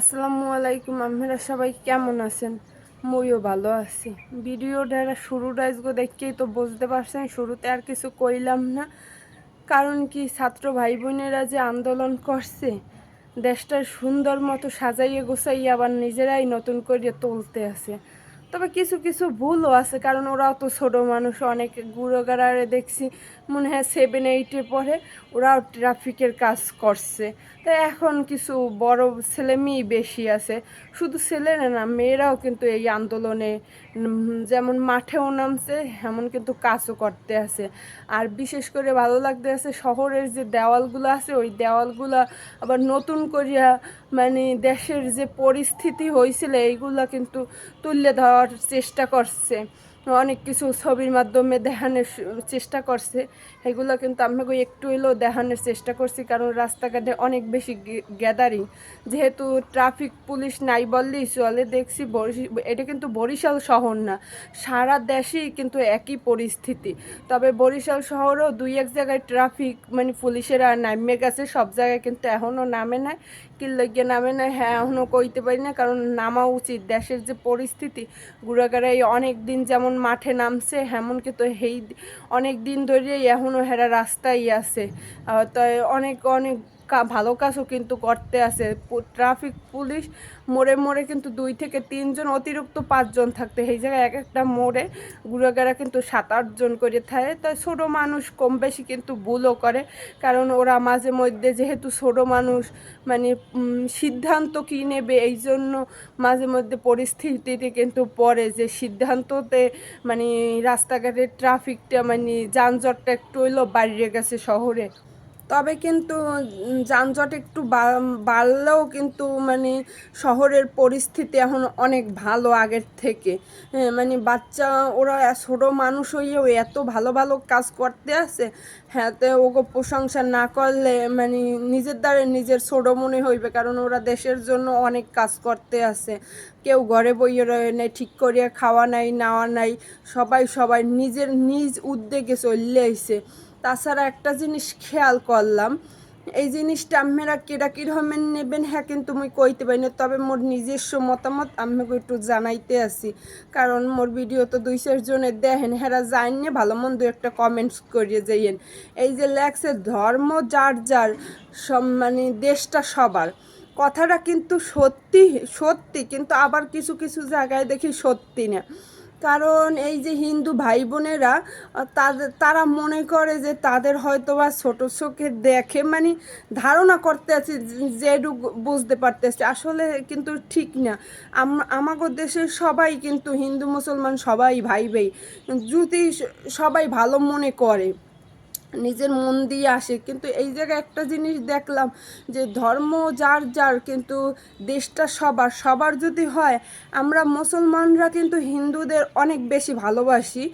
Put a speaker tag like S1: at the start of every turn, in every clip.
S1: আসসালামু আলাইকুম, আপনারা সবাই কেমন আছেন? মইও ভালো আছি। ভিডিওটা শুরুটা আজকে দেখেই তো বুঝতে পারছেন, শুরুতে আর কিছু কইলাম না। কারণ কি, ছাত্র ভাই বোনেরা যে আন্দোলন করছে দেশটা সুন্দর মতো সাজাইয়ে গোছাইয়ে আবার নিজেরাই নতুন করে তুলতে আছে। তবে কিছু কিছু ভুলও আছে, কারণ ওরাও তো ছোট মানুষ, অনেক গুঁড়োগাড়ারে দেখছি, মনে হয় সেভেন এইটে পড়ে, ওরাও ট্রাফিকের কাজ করছে। তাই এখন কিছু বড় ছেলে মেয়ে বেশি আছে, শুধু ছেলেরা না, মেয়েরাও কিন্তু এই আন্দোলনে যেমন মাঠেও নামছে, এমন কিন্তু কাজও করতে আছে। আর বিশেষ করে ভালো লাগতে আছে শহরের যে দেওয়ালগুলো আছে, ওই দেওয়ালগুলো আবার নতুন করিয়া মানে দেশের যে পরিস্থিতি হয়েছিল, এইগুলা কিন্তু তুললে তুলে ধরার চেষ্টা করছে। অনেক কিছু ছবির মাধ্যমে দেখানোর চেষ্টা করছে। এগুলো কিন্তু আমাকে একটু হলেও দেখানোর চেষ্টা করছি, কারণ রাস্তাঘাটে অনেক বেশি গ্যাদারিং যেহেতু ট্রাফিক পুলিশ নাই বললেই চলে, দেখছি এটা কিন্তু বরিশাল শহর না, সারা দেশেই কিন্তু একই পরিস্থিতি। তবে বরিশাল শহরও দুই এক জায়গায় ট্রাফিক মানে পুলিশেরা নামে গেছে, সব জায়গায় কিন্তু এখনও নামে নাই। কিল্লগে নামে না হ্যাঁ এখনও কইতে পারি না, কারণ নামা উচিত। দেশের যে পরিস্থিতি গুড়াগাড়াই অনেক দিন যেমন মাঠে নামছে এমন তো হেই, অনেক দিন ধরেই এখনও হেরা রাস্তায় আছে। তো অনেক অনেক ভালো কাজও কিন্তু করতে আছে ট্রাফিক পুলিশ মোড়ে মোড়ে কিন্তু দুই থেকে তিনজন, অতিরিক্ত পাঁচজন থাকতে। সেই জায়গায় এক একটা মোড়ে গুড়াগাড়া কিন্তু সাত আটজন করে থাকে। তাই ছোটো মানুষ কম বেশি কিন্তু ভুলও করে। কারণ ওরা মাঝে মধ্যে যেহেতু ছোটো মানুষ মানে সিদ্ধান্ত কী নেবে? এই জন্য মাঝে মধ্যে পরিস্থিতিতে কিন্তু পড়ে যে সিদ্ধান্ততে মানে রাস্তাঘাটের ট্রাফিকটা মানে যানজটটা একটু হইলেও বাড়িয়ে গেছে শহরে। তবে কিন্তু যানজট একটু বাড়লেও কিন্তু মানে শহরের পরিস্থিতি এখন অনেক ভালো আগের থেকে। মানে বাচ্চা, ওরা ছোটো মানুষ হইয়েও এত ভালো ভালো কাজ করতে আছে হ্যাঁ তো ওকে প্রশংসা না করলে মানে নিজের দ্বারা নিজের ছোটো মনে হইবে, কারণ ওরা দেশের জন্য অনেক কাজ করতে আছে কেউ ঘরে বইয়ে রয়ে নেই ঠিক করিয়া খাওয়া নাই, নেওয়া নাই, সবাই সবাই নিজের নিজ উদ্যোগে চললে আইছে তাছাড়া একটা জিনিস খেয়াল করলাম, এই জিনিসটা আপনারা কেরা কীরকমের নেবেন হ্যাঁ কিন্তু মুই কইতে পারি না। তবে মোর নিজস্ব মতামত আমাকে একটু জানাইতে আসি। কারণ মোর ভিডিও তো দুই জনের দেখেন, হেরা জানিয়ে ভালো মন্দ একটা কমেন্টস করিয়ে যাইয়েন। এই যে লেখছে, ধর্ম যার যার সব মানে দেশটা সবার। কথাটা কিন্তু সত্যি সত্যি, কিন্তু আবার কিছু কিছু জায়গায় দেখি সত্যি না। কারণ এই যে হিন্দু ভাই বোনেরা তাদের, তারা মনে করে যে তাদের হয়তো বা ছোটো চোখে দেখে মানে ধারণা করতে আছে যেটুকু বুঝতে পারতেছে। আসলে কিন্তু ঠিক না। আম- আমাগো দেশের সবাই কিন্তু হিন্দু, মুসলমান সবাই ভাই ভাই যদি সবাই ভালো মনে করে নিজের মন দিয়ে আসে। কিন্তু এই জায়গায় একটা জিনিস দেখলাম যে ধর্ম যার যার, কিন্তু দেশটা সবার। সবার যদি হয়, আমরা মুসলমানরা কিন্তু হিন্দুদের অনেক বেশি ভালোবাসি,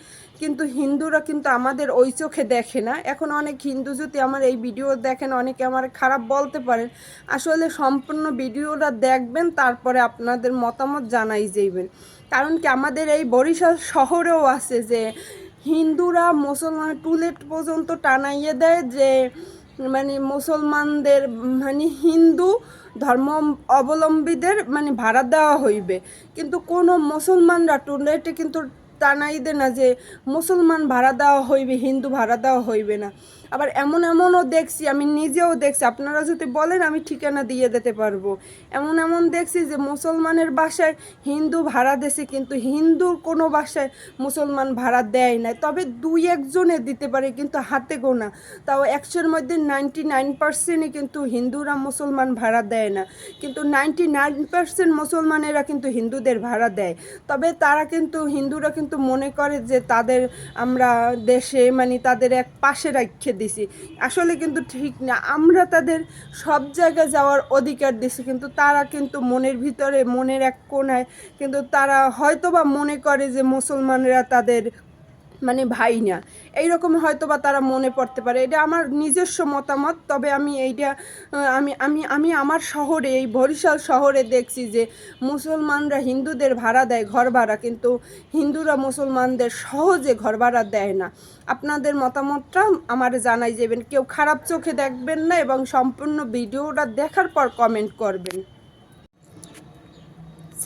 S1: কিন্তু হিন্দুরা কিন্তু আমাদের ওই চোখে দেখে না। এখন অনেক হিন্দু যদি আমার এই ভিডিও দেখেন, অনেকে আমার খারাপ বলতে পারেন। আসলে সম্পূর্ণ ভিডিওটা দেখবেন, তারপরে আপনাদের মতামত জানাই যাইবেন। কারণ কি আমাদের এই বরিশাল শহরেও আছে যে হিন্দুরা মুসলমান টুলেট পর্যন্ত টানাইয়ে দেয় যে মানে মুসলমানদের মানে হিন্দু ধর্ম অবলম্বীদের মানে ভাড়া দেওয়া হইবে। কিন্তু কোনো মুসলমানরা টুলেটে কিন্তু টানাই দেয় না যে, মুসলমান ভাড়া দেওয়া হইবে, হিন্দু ভাড়া দেওয়া হইবে না। আবার এমন এমনও দেখছি, আমি নিজেও দেখছি, আপনারা যদি বলেন আমি ঠিকানা দিয়ে দিতে পারব। এমন এমন দেখছি যে মুসলমানের বাসায় হিন্দু ভাড়া দেশে কিন্তু হিন্দুর কোনো বাসায় মুসলমান ভাড়া দেয় না তবে দুই একজনে দিতে পারে, কিন্তু হাতে গোনা। তাও একশোর মধ্যে নাইনটি নাইন পার্সেন্টই কিন্তু হিন্দুরা মুসলমান ভাড়া দেয় না। কিন্তু নাইনটি নাইন পার্সেন্ট মুসলমানেরা কিন্তু হিন্দুদের ভাড়া দেয়। তবে তারা কিন্তু, হিন্দুরা কিন্তু মনে করে যে তাদের আমরা দেশে মানে তাদের এক পাশে রাখে দিছি। আসলে কিন্তু ঠিক না। আমরা তাদের সব জায়গায় যাওয়ার অধিকার দিছি, কিন্তু তারা কিন্তু মনের ভিতরে, মনের এক কোনায় কিন্তু তারা হয়তোবা মনে করে যে মুসলমানরা তাদের মানে ভাই না এইরকম হয়তো বা তারা মনে পড়তে পারে। এটা আমার নিজস্ব মতামত, তবে আমি এইটা আমি আমি আমি আমার শহরে, এই বরিশাল শহরে দেখছি যে মুসলমানরা হিন্দুদের ভাড়া দেয় ঘর ভাড়া, কিন্তু হিন্দুরা মুসলমানদের সহজে ঘর ভাড়া দেয় না। আপনাদের মতামতটা আমার জানাই যাবেন। কেউ খারাপ চোখে দেখবেন না এবং সম্পূর্ণ ভিডিওটা দেখার পর কমেন্ট করবেন।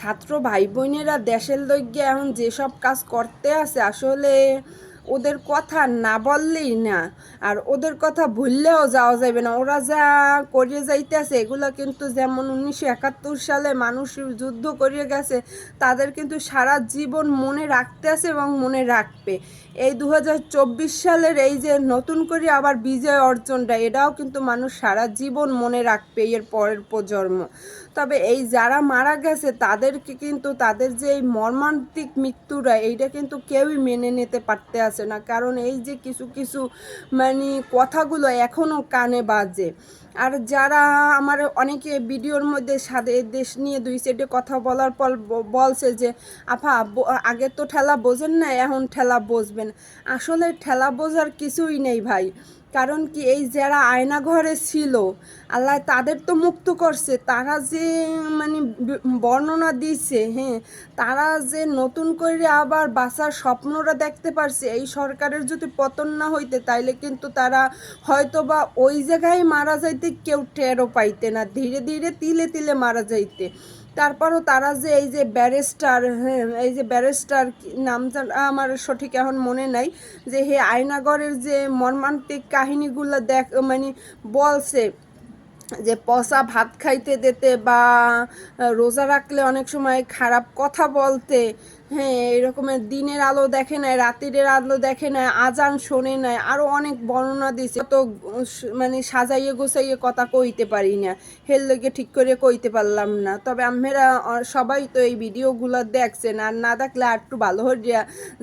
S1: ছাত্র ভাই বোনেরা দেশের লইগে এখন যেসব কাজ করতে আছে আসলে ওদের কথা না বললেই না। আর ওদের কথা ভুললেও যাওয়া যাবে না। ওরা যা করিয়ে যাইতেছে, এগুলো কিন্তু যেমন উনিশশো একাত্তর সালে মানুষ যুদ্ধ করিয়ে গেছে, তাদের কিন্তু সারা জীবন মনে রাখতে আছে এবং মনে রাখবে। এই দু হাজার চব্বিশ সালের এই যে নতুন করে আবার বিজয় অর্জনটা, এটাও কিন্তু মানুষ সারা জীবন মনে রাখবে এর পরের প্রজন্ম। তবে এই যারা মারা গেছে, তাদেরকে কিন্তু তাদের যে এই মর্মান্তিক মৃত্যুরা এইটা কিন্তু কেউই মেনে নিতে পারতে আসে না। কারণ এই যে কিছু কিছু মানে কথাগুলো এখনও কানে বাজে। আর যারা আমার অনেকে ভিডিওর মধ্যে সাদে দেশ নিয়ে দুই সাইডে কথা বলার পর বলছে যে আফা আগে তো ঠেলা বোঝেন না, এখন ঠেলা বসবেন। আসলে ঠেলা বোঝার কিছুই নেই ভাই। কারণ কি এই যারা আয়না ঘরে ছিল, আল্লাহ তাদের তো মুক্ত করছে, তারা যে মানে বর্ণনা দিছে হ্যাঁ তারা যে নতুন করে আবার বাঁচার স্বপ্নটা দেখতে পারছে, এই সরকারের যদি পতন না হইতে, তাইলে কিন্তু তারা হয়তো বা ওই জায়গায় মারা যাইতে কেউ টেরও পাইতে না, ধীরে ধীরে তিলে তিলে মারা যাইতে। তারপরও তারা যে এই যে ব্যারিস্টার হ্যাঁ এই যে ব্যারিস্টার নামটা আমার সঠিক এখন মনে নাই, যে হে আয়নাগরের যে মর্মান্তিক কাহিনীগুলো দেখ মানে বলছে যে পচা ভাত খাইতে দিতে বা রোজা রাখলে অনেক সময় খারাপ কথা বলতে হ্যাঁ এরকমের দিনের আলো দেখে নাই রাতের আলো দেখে নাই আজান শোনে নাই আরও অনেক বর্ণনা দিছে। তো মানে সাজাইয়ে গোছাইয়ে কথা কইতে পারি না হের লগে ঠিক করে কইতে পারলাম না। তবে আমরা সবাই তো এই ভিডিওগুলো দেখছেন, আর না দেখলে আর একটু ভালো হইয়া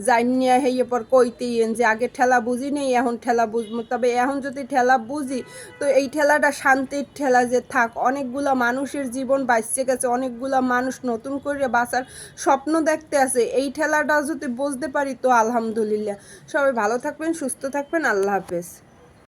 S1: জানিয়া হেয়ে পর কইতেই যে আগে ঠেলা বুঝি নেই, এখন ঠেলা বুঝব। তবে এখন যদি ঠেলা বুঝি, তো এই ঠেলাটা শান্তির ঠেলা যে থাক, অনেকগুলা মানুষের জীবন বাঁচতে গেছে, অনেকগুলা মানুষ নতুন করে বাঁচার স্বপ্ন দেখতে আছে। এই ঠেলাটা যদি বুঝতে পারি তো আলহামদুলিল্লাহ। সবাই ভালো থাকবেন সুস্থ থাকবেন আল্লাহ হাফেজ।